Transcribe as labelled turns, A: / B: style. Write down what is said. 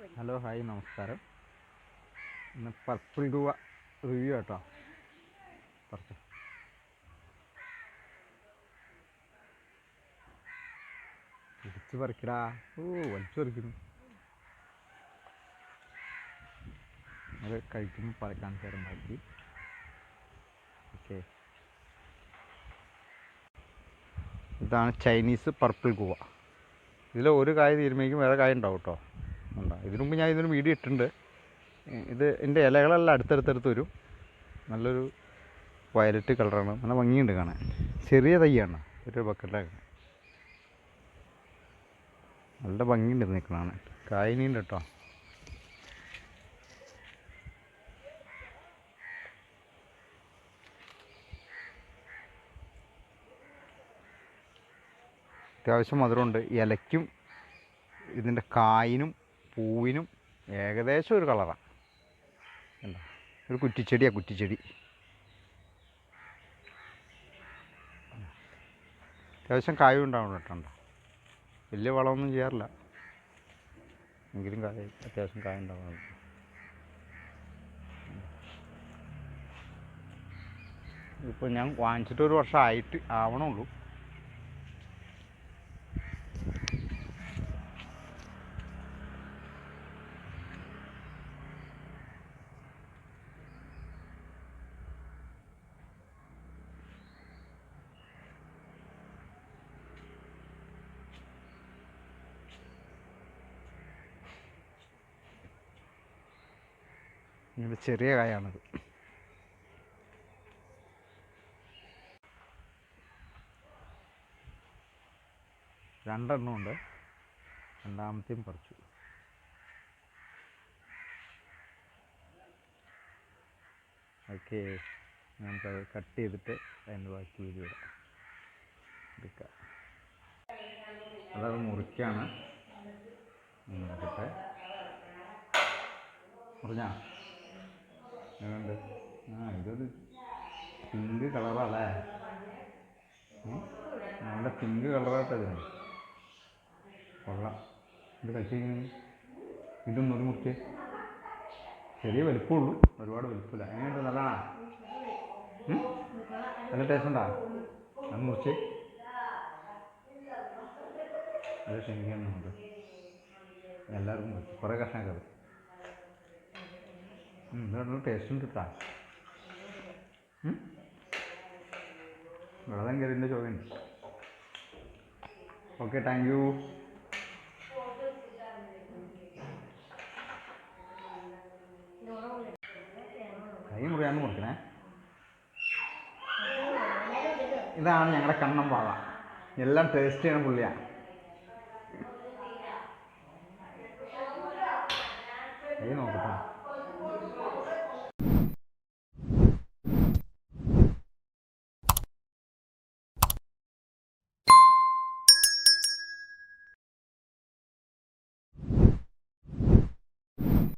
A: Hello hi നമസ്കാരം. ഇന്ന് purple guava review കേട്ടോ കുറച്ച് പിടിച്ച് പറിക്കടാ. ഓ വലിച്ചു പറിക്കുന്നു. അത് കഴിക്കുമ്പോൾ പറിക്കാൻ തരം ബാക്കി ഓക്കെ ഇതാണ് ചൈനീസ് പർപ്പിൾ ഗുവ ഇതിൽ ഒരു കായ തീരുമ്പോഴേക്കും വേറെ കായ ഉണ്ടാവും കേട്ടോ ഉണ്ടോ? ഇതിനു മുമ്പ് ഞാൻ ഇതിന് വീഡിയോ ഇട്ടിട്ടുണ്ട്. ഇത് എന്റെ ഇലകളെല്ലാം അടുത്തടുത്തടുത്ത് വരും. നല്ലൊരു വയലറ്റ് കളറാണ്. നല്ല ഭംഗിയുണ്ട് കാണാൻ. ചെറിയ തൈയാണ്. ഒരു ബക്കറ്റിലാണ് നല്ല ഭംഗിയുണ്ട് നിൽക്കണാണ് കായനീന്റെ കേട്ടോ. അത്യാവശ്യം മധുരമുണ്ട്. ഇലയ്ക്കും ഇതിന്റെ കായിനും പൂവിനും ഏകദേശം ഒരു കളറാണ് എന്താ ഒരു കുറ്റിച്ചെടിയാണ് കുറ്റിച്ചെടി. അത്യാവശ്യം കായും ഉണ്ടാവണം കേട്ടോ വലിയ വളമൊന്നും ചെയ്യാറില്ല. എങ്കിലും കായ അത്യാവശ്യം കായ ഉണ്ടാവണം. ഇപ്പോൾ ഞാൻ വാങ്ങിച്ചിട്ട് ഒരു വർഷം ആയിട്ട് ആവണുള്ളൂ ചെറിയ കായാണത്. രണ്ടെണ്ണം ഉണ്ട് രണ്ടാമത്തെയും പറിച്ചു. ഓക്കെ നമുക്കത് കട്ട് ചെയ്തിട്ട് അതിന്റെ ബാക്കി വീഡിയോ ഇടാം. എടുക്കാം. അതത് മുറിക്കാണ്. നോക്കട്ടെ മുറിഞ്ഞാ? എങ്ങനെയുണ്ട് ആ ഇതൊരു പിങ്ക് കളറാണല്ലേ നല്ല പിങ്ക് കളറായിട്ട് ഇതിന് കൊള്ളാം. ഇത് കഴിച്ചിരിക്കുന്നു ഇതും ഒരു മുറിച്ച് ചെറിയ വലിപ്പമുള്ളൂ. ഒരുപാട് വലിപ്പമില്ല. എങ്ങനെയുണ്ട്? നല്ലതാണോ? നല്ല ടേസ്റ്റ് ഉണ്ടോ? അത് മുറിച്ച്. അത് ക്ഷമിക്കാൻ നമുക്ക് എല്ലാവർക്കും കുറേ ഇത് നല്ല ടേസ്റ്റ് ഉണ്ട് കേട്ടോ വെള്ളം ചോദ്യം. ഓക്കെ താങ്ക് യു കൈ മുറിയാന്ന് കൊടുക്കണേ. ഇതാണ് ഞങ്ങളുടെ കണ്ണം പാള എല്ലാം ടേസ്റ്റ് ചെയ്യണ പുള്ളിയാണ് കൈ നോക്കണം